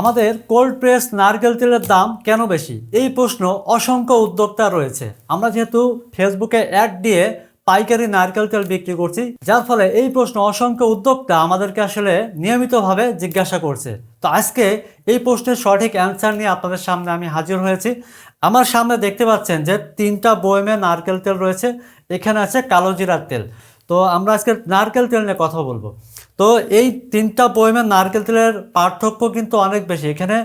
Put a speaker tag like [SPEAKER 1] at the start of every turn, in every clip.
[SPEAKER 1] আমাদের cold press নারকেল তেলের দাম কেন বেশি? এই প্রশ্ন অসংখ্য উদ্যোক্তা রয়েছে। আমরা যেহেতু ফেসবুকে অ্যাড দিয়ে পাইকারি নারকেল তেল বিক্রি করছি, যার ফলে এই প্রশ্ন অসংখ্য উদ্যোক্তা আমাদেরকে আসলে নিয়মিতভাবে জিজ্ঞাসা করছে। তো আজকে এই প্রশ্নের সঠিক অ্যান্সার নিয়ে আপনাদের সামনে আমি হাজির হয়েছি। আমার সামনে দেখতে পাচ্ছেন যে তিনটা বয়মে নারকেল তেল রয়েছে, এখানে আছে কালো জিরার তেল। তো আমরা আজকে নারকেল তেল নিয়ে কথা বলব। তো এই তিনটা বয়মের নারকেল তেলের পার্থক্য কিন্তু অনেক বেশি। এখানে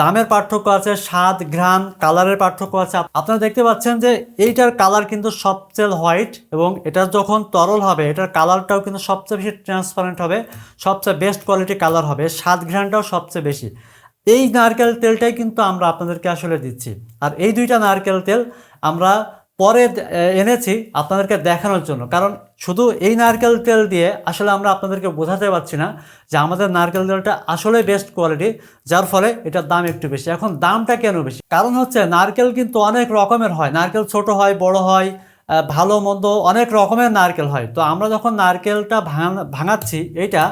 [SPEAKER 1] দামের পার্থক্য আছে, স্বাদ, ঘ্রাণ, কালারের পার্থক্য আছে। আপনারা দেখতে পাচ্ছেন যে এইটার কালার কিন্তু সবচেয়ে হোয়াইট এবং এটা যখন তরল হবে, এটার কালারটাও কিন্তু সবচেয়ে বেশি ট্রান্সপারেন্ট হবে, সবচেয়ে বেস্ট কোয়ালিটি কালার হবে, স্বাদ, ঘ্রাণটাও সবচেয়ে বেশি। এই নারকেল তেলটাই কিন্তু আমরা আপনাদেরকে আসলে দিচ্ছি। আর এই দুইটা নারকেল তেল আমরা পরে এনেছি আপনাদেরকে দেখানোর জন্য। কারণ শুধু এই নারকেল তেল দিয়ে আসলে আমরা আপনাদেরকে বোঝাতে পারছি না যে আমাদের নারকেল তেলটা আসলে বেস্ট কোয়ালিটি যার ফলে এটার দাম একটু বেশি। এখন দামটা কেন বেশি? কারণ হচ্ছে নারকেল কিন্তু অনেক রকমের হয়। নারকেল ছোট হয়, বড় হয় ভালো মন্দ অনেক রকমের নারকেল হয়। তো আমরা যখন নারকেলটা ভাঙা, ভাঙাচ্ছি, এইটা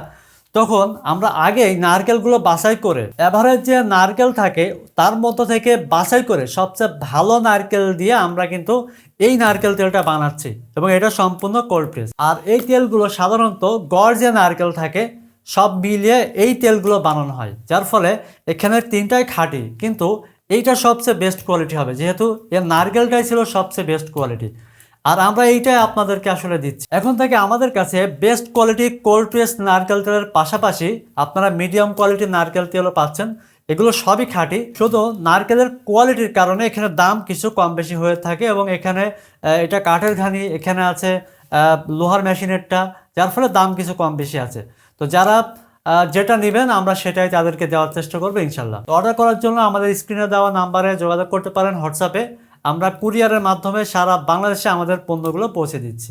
[SPEAKER 1] তখন আমরা আগেই নারকেলগুলো বাছাই করে, এভারেজ যে নারকেল থাকে তার মধ্য থেকে বাছাই করে সবচেয়ে ভালো নারকেল দিয়ে আমরা কিন্তু এই নারকেল তেলটা বানাচ্ছি এবং এটা সম্পূর্ণ কোল্ড প্রেস আর এই তেলগুলো সাধারণত গড় যে নারকেল থাকে, সব মিলিয়ে এই তেলগুলো বানানো হয়, যার ফলে এখানে তিনটাই খাঁটি, কিন্তু এইটা সবচেয়ে বেস্ট কোয়ালিটি হবে, যেহেতু এর নারকেলটাই ছিল সবচেয়ে বেস্ট কোয়ালিটি আর আমরা এইটাই আপনাদেরকে আসলে দিচ্ছি। এখন থেকে আমাদের কাছে বেস্ট কোয়ালিটি কোল্ড প্রেস নারকেল তেলের পাশাপাশি আপনারা মিডিয়াম কোয়ালিটির নারকেল তেলও পাচ্ছেন। এগুলো সবই খাঁটি। শুধু নারকেলের কোয়ালিটির কারণে এখানে দাম কিছু কম বেশি হয়ে থাকে এবং এখানে এটা কাঠের ঘানি, এখানে আছে লোহার মেশিনেরটা, যার ফলে দাম কিছু কম বেশি আছে। তো যারা যেটা নেবেন আমরা সেটাই তাদেরকে দেওয়ার চেষ্টা করব ইনশাল্লাহ। অর্ডার করার জন্য আমাদের স্ক্রিনে দেওয়া নাম্বারে যোগাযোগ করতে পারেন হোয়াটসঅ্যাপে আমরা কুরিয়ারের মাধ্যমে সারা বাংলাদেশে আমাদের পণ্যগুলো পৌঁছে দিচ্ছি।